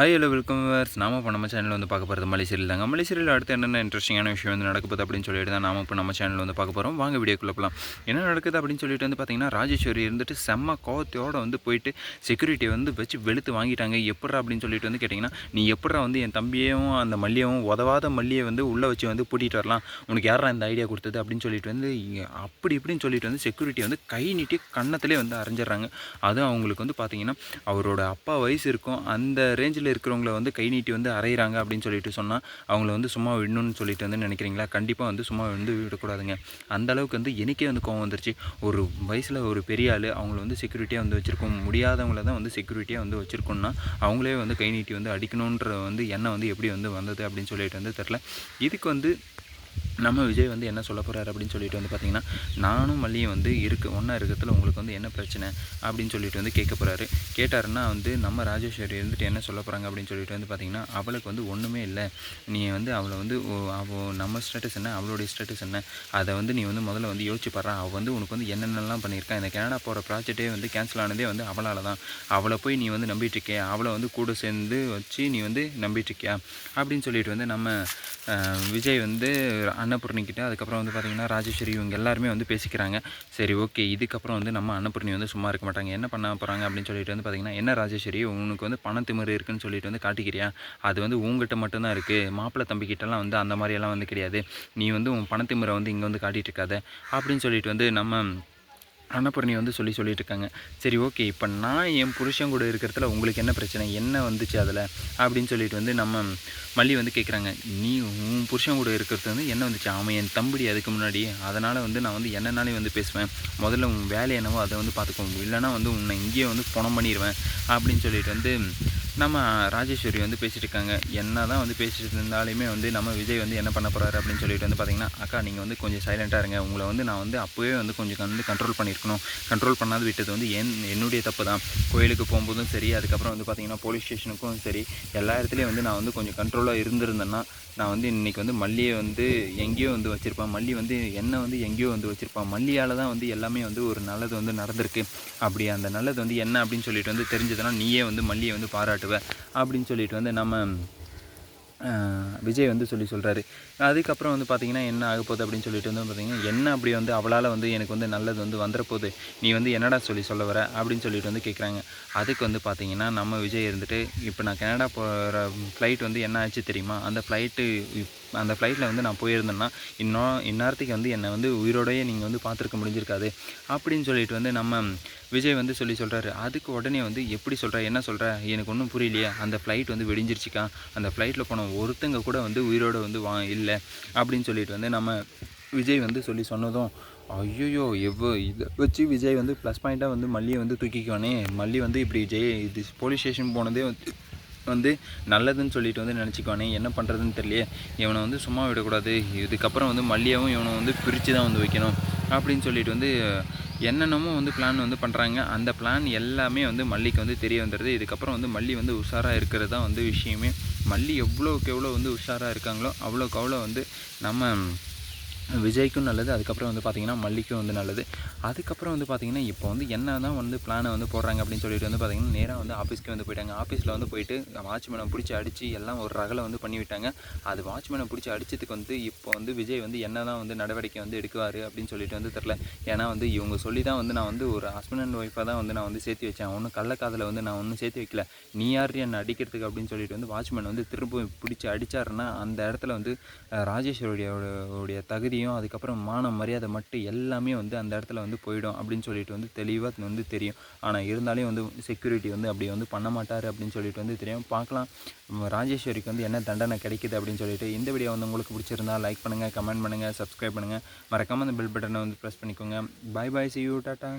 Hi hello welcome verse நாம இப்போ நம்ம சேனலில் வந்து பார்க்க போகிறது மலைசீரியல் தாங்க. மலைசீரியல் அடுத்து என்னென்ன இன்ட்ரெஸ்டிங்கான விஷயம் வந்து நடக்குது அப்படின்னு சொல்லிட்டு தான் நாம இப்போ நம்ம சேனலில் வந்து பார்க்க போகிறோம் வாங்க வீடியோக்குள்ள போகலாம் என்ன நடக்குது அப்படின்னு சொல்லிட்டு வந்து பார்த்தீங்கன்னா ராஜேஸ்வரி இருந்துட்டு செம்ம கோவத்தோட வந்து போயிட்டு செக்யூரிட்டியை வந்து வச்சு வெளுத்து வாங்கிட்டாங்க. எப்பட்றா அப்படின்னு சொல்லிட்டு வந்து கேட்டிங்கன்னா நீ எப்பட்றா வந்து என் தம்பியையும் அந்த மல்லியவும் உதவாத மல்லியை வந்து உள்ளே வச்சு வந்து பூட்டிகிட்டு வரலாம். உனக்கு யாரா இந்த ஐடியா கொடுத்தது அப்படின்னு சொல்லிட்டு வந்து அப்படி இப்படின்னு சொல்லிட்டு வந்து செக்யூரிட்டி வந்து கை நீட்டி கன்னத்திலே வந்து அரைஞ்சிடுறாங்க. அதுவும் அவங்களுக்கு வந்து பார்த்தீங்கன்னா அவரோட அப்பா வயசு இருக்கும். அந்த ரேஞ்சில் இருக்கிறவங்கள வந்து கை நீட்டி வந்து அரைகிறாங்க அப்படின்னு சொல்லிட்டு சொன்னால் அவங்கள வந்து சும்மா விடணும்னு சொல்லிட்டு வந்து நினைக்கிறீங்களா? கண்டிப்பாக வந்து சும்மா வந்து விடக்கூடாதுங்க. அந்த அளவுக்கு வந்து எனக்கே வந்து கோவம் வந்துருச்சு. ஒரு வயசில் ஒரு பெரிய ஆள் அவங்கள வந்து செக்யூரிட்டியாக வந்து வச்சுருக்கோம். முடியாதவங்கள தான் வந்து செக்யூரிட்டியாக வந்து வச்சுருக்கோம்னா அவங்களே வந்து கை நீட்டி வந்து அடிக்கணுன்ற வந்து எண்ணம் வந்து எப்படி வந்து வந்தது அப்படின்னு சொல்லிட்டு வந்து தெரில இதுக்கு வந்து நம்ம விஜய் வந்து என்ன சொல்ல போகிறாரு அப்படின்னு சொல்லிட்டு வந்து பார்த்தீங்கன்னா நானும் மல்லியும் வந்து இருக்கு ஒன்றா இருக்கிறதுல உங்களுக்கு வந்து என்ன பிரச்சனை அப்படின்னு சொல்லிட்டு வந்து கேட்க போகிறாரு கேட்டாருன்னா வந்து நம்ம ராஜேஸ்வரி இருந்துட்டு என்ன சொல்ல போகிறாங்க அப்படின்னு சொல்லிட்டு வந்து பார்த்தீங்கன்னா அவளுக்கு வந்து ஒன்றுமே இல்லை. நீ வந்து அவளை வந்து ஓ- அவ நம்ம ஸ்டேட்டஸ் என்ன அவளுடைய ஸ்டேட்டஸ் என்ன அதை வந்து நீ வந்து முதல்ல வந்து யோசிச்சு பாரு. அவள் வந்து உனக்கு வந்து என்னென்னலாம் பண்ணியிருக்கா. இந்த கனடா போகிற ப்ராஜெக்டே வந்து கேன்சல் ஆனதே வந்து அவளால் தான். அவளை போய் நீ வந்து நம்பிட்டு இருக்கியா? அவளை வந்து கூட சேர்ந்து வச்சு நீ வந்து நம்பிட்டுருக்கியா அப்படின்னு சொல்லிட்டு வந்து நம்ம விஜய் வந்து அன்னபூர்ணிக்கிட்ட அதுக்கப்புறம் வந்து பார்த்திங்கன்னா ராஜேஸ்வரி இவங்க எல்லாருமே வந்து பேசிக்கிறாங்க. சரி ஓகே இதுக்கப்புறம் வந்து நம்ம அன்னபூர்ணி வந்து சும்மா இருக்க மாட்டாங்க. என்ன பண்ண போகிறாங்க அப்படின்னு சொல்லிட்டு வந்து பார்த்திங்கன்னா என்ன ராஜேஸ்வரி உனக்கு வந்து பணத்திமிரு இருக்குன்னு சொல்லிட்டு வந்து காட்டிக்கிறியா? அது வந்து உங்ககிட்ட மட்டும்தான் இருக்குது மாப்பிள்ளை தம்பிக்கிட்டலாம் வந்து அந்த மாதிரியெல்லாம் வந்து கிடையாது. நீ வந்து உன் பணத்திமிரை வந்து இங்கே வந்து காட்டிகிட்டு இருக்காத அப்படின்னு சொல்லிட்டு வந்து நம்ம அன்னபூர்ணி வந்து சொல்லி சொல்லிட்டு இருக்காங்க சரி ஓகே இப்போ நான் என் புருஷன் கூட இருக்கிறதுல உங்களுக்கு என்ன பிரச்சனை? என்ன வந்துச்சு அதில்? அப்படின்னு சொல்லிட்டு வந்து நம்ம மல்லி வந்து கேட்குறாங்க நீ உன் புருஷன் கூட இருக்கிறது வந்து என்ன வந்துச்சு? அவன் என் தம்பிடி அதுக்கு முன்னாடி அதனால் வந்து நான் வந்து என்னன்னாலே வந்து பேசுவேன். முதல்ல உன் வேலை என்னவோ அதை வந்து பார்த்துக்கோ. இல்லைன்னா வந்து உன்னை இங்கேயே வந்து பணம் பண்ணிடுவேன் அப்படின்னு சொல்லிட்டு வந்து நம்ம ராஜேஸ்வரி வந்து பேசிகிட்டு இருக்காங்க என்ன தான் வந்து பேசிகிட்டு இருந்தாலுமே வந்து நம்ம விஜய் வந்து என்ன பண்ண போகிறாரு அப்படின்னு சொல்லிட்டு வந்து பார்த்திங்கன்னா அக்கா நீங்கள் வந்து கொஞ்சம் சைலண்ட்டாக இருங்க. உங்களை வந்து நான் வந்து அப்போவே வந்து கொஞ்சம் வந்து கண்ட்ரோல் பண்ணியிருக்கணும். கண்ட்ரோல் பண்ணாது விட்டது வந்து என் என்னுடைய தப்பு தான். கோயிலுக்கு போகும்போதும் சரி அதுக்கப்புறம் வந்து பார்த்திங்கன்னா போலீஸ் ஸ்டேஷனுக்கும் சரி எல்லா இடத்துலையும் வந்து நான் வந்து கொஞ்சம் கண்ட்ரோலாக இருந்திருந்தேன்னா நான் வந்து இன்றைக்கி வந்து மல்லியை வந்து எங்கேயோ வந்து வச்சுருப்பேன். மல்லி வந்து என்ன வந்து எங்கேயோ வந்து வச்சுருப்பான். மல்லியால் தான் வந்து எல்லாமே வந்து ஒரு நல்லது வந்து நடந்திருக்கு. அப்படி அந்த நல்லது வந்து என்ன அப்படின்னு சொல்லிட்டு வந்து தெரிஞ்சதுன்னா நீயே வந்து மல்லியை வந்து பாராட்டு. காட்டுவேன் அப்படின்னு சொல்லிட்டு வந்து நம்ம விஜய் வந்து சொல்லி சொல்கிறாரு அதுக்கப்புறம் வந்து பார்த்தீங்கன்னா என்ன ஆக போகுது அப்படின்னு சொல்லிட்டு வந்து பார்த்தீங்கன்னா என்ன அப்படி வந்து அவளால் வந்து எனக்கு வந்து நல்லது வந்து வந்துடப்போகுது நீ வந்து என்னடா சொல்லி சொல்ல வர அப்படின்னு சொல்லிட்டு வந்து கேட்குறாங்க அதுக்கு வந்து பார்த்தீங்கன்னா நம்ம விஜய் இருந்துட்டு இப்போ நான் கனடா போகிற ஃப்ளைட் வந்து என்ன ஆச்சு தெரியுமா? அந்த ஃப்ளைட்டு அந்த ஃப்ளைட்டில் வந்து நான் போயிருந்தேன்னா இன்னும் இந்நேரத்துக்கு வந்து என்னை வந்து உயிரோடையே நீங்கள் வந்து பார்த்துருக்க முடிஞ்சிருக்காது அப்படின்னு சொல்லிட்டு வந்து நம்ம விஜய் வந்து சொல்லி சொல்கிறாரு அதுக்கு உடனே வந்து எப்படி சொல்கிற என்ன சொல்கிற எனக்கு ஒன்றும் புரியலையே. அந்த ஃப்ளைட் வந்து வெடிஞ்சிருச்சுக்கா? அந்த ஃப்ளைட்டில் போன ஒருத்தங்க கூட வந்து உயிரோட வந்து வா இல்லை அப்படின்னு சொல்லிட்டு வந்து நம்ம விஜய் வந்து சொல்லி சொன்னதும் ஐயோ எவ்வளோ இதை வச்சு விஜய் வந்து ப்ளஸ் பாயிண்ட்டாக வந்து மல்லியை வந்து தூக்கிக்கோனே மல்லி வந்து இப்படி ஜெய் இது போலீஸ் ஸ்டேஷன் போனதே வந்து வந்து நல்லதுன்னு சொல்லிட்டு வந்து நினச்சிக்கோனே என்ன பண்ணுறதுன்னு தெரியலையே. இவனை வந்து சும்மா விடக்கூடாது. இதுக்கப்புறம் வந்து மல்லியாவும் இவனை வந்து பிரித்து தான் வந்து வைக்கணும் அப்படின்னு சொல்லிட்டு வந்து என்னென்னமோ வந்து பிளான் வந்து பண்ணுறாங்க அந்த பிளான் எல்லாமே வந்து மல்லிக்கு வந்து தெரிய வந்துடுது இதுக்கப்புறம் வந்து மல்லி வந்து உஷாராக இருக்கிறது தான் வந்து விஷயமே மல்லி எவ்வளோக்கு எவ்வளோ வந்து உஷாராக இருக்காங்களோ அவ்வளோக்கு அவ்வளோ வந்து நம்ம விஜய்க்கும் நல்லது அதுக்கப்புறம் வந்து பார்த்திங்கன்னா மல்லிக்கும் வந்து நல்லது. அதுக்கப்புறம் வந்து பார்த்திங்கன்னா இப்போ வந்து என்ன தான் வந்து பிளானை வந்து போடுறாங்க அப்படின்னு சொல்லிட்டு வந்து பார்த்திங்கன்னா நேராக வந்து ஆஃபீஸ்க்கு வந்து போயிட்டாங்க. ஆஃபீஸில் வந்து போயிட்டு வாட்ச்மேனை பிடிச்சி அடித்து எல்லாம் ஒரு ரகலை வந்து பண்ணிவிட்டாங்க அது வாட்ச்மேனை பிடிச்சி அடித்ததுக்கு வந்து இப்போ வந்து விஜய் வந்து என்ன தான் வந்து நடவடிக்கை வந்து எடுக்குவார் அப்படின்னு சொல்லிட்டு வந்து தெரில ஏன்னா வந்து இவங்க சொல்லி தான் வந்து நான் வந்து ஒரு ஹஸ்பண்ட் அண்ட் ஒய்ஃபாக தான் வந்து நான் வந்து சேர்த்து வச்சேன். ஒன்றும் கள்ளக்காதில் வந்து நான் ஒன்றும் சேர்த்து வைக்கல. நீ யார் என்னை அடிக்கிறதுக்கு அப்படின்னு சொல்லிட்டு வந்து வாட்ச்மேன் வந்து திரும்ப பிடிச்சி அடித்தாருன்னா அந்த இடத்துல வந்து ராஜேஸ்வரியோட தகுதி தெரியும் அதுக்கப்புறம் மான மரியாதை மட்டும் எல்லாமே வந்து அந்த இடத்துல வந்து போயிடும் அப்படின்னு சொல்லிட்டு வந்து தெளிவாக வந்து தெரியும். ஆனால் இருந்தாலும் வந்து செக்யூரிட்டி வந்து அப்படி வந்து பண்ண மாட்டார் அப்படின்னு சொல்லிட்டு வந்து தெரியும். பார்க்கலாம். ராஜேஸ்வரிக்கு வந்து என்ன தண்டனை கிடைக்குது அப்படின்னு சொல்லிட்டு இந்த வீடியோ வந்து உங்களுக்கு பிடிச்சிருந்தா லைக் பண்ணுங்கள் கமெண்ட் பண்ணுங்கள் சப்ஸ்கிரைப் பண்ணுங்கள் மறக்காமல் அந்த பெல் பட்டனை வந்து ப்ரெஸ் பண்ணிக்கோங்க. Bye bye see you tata.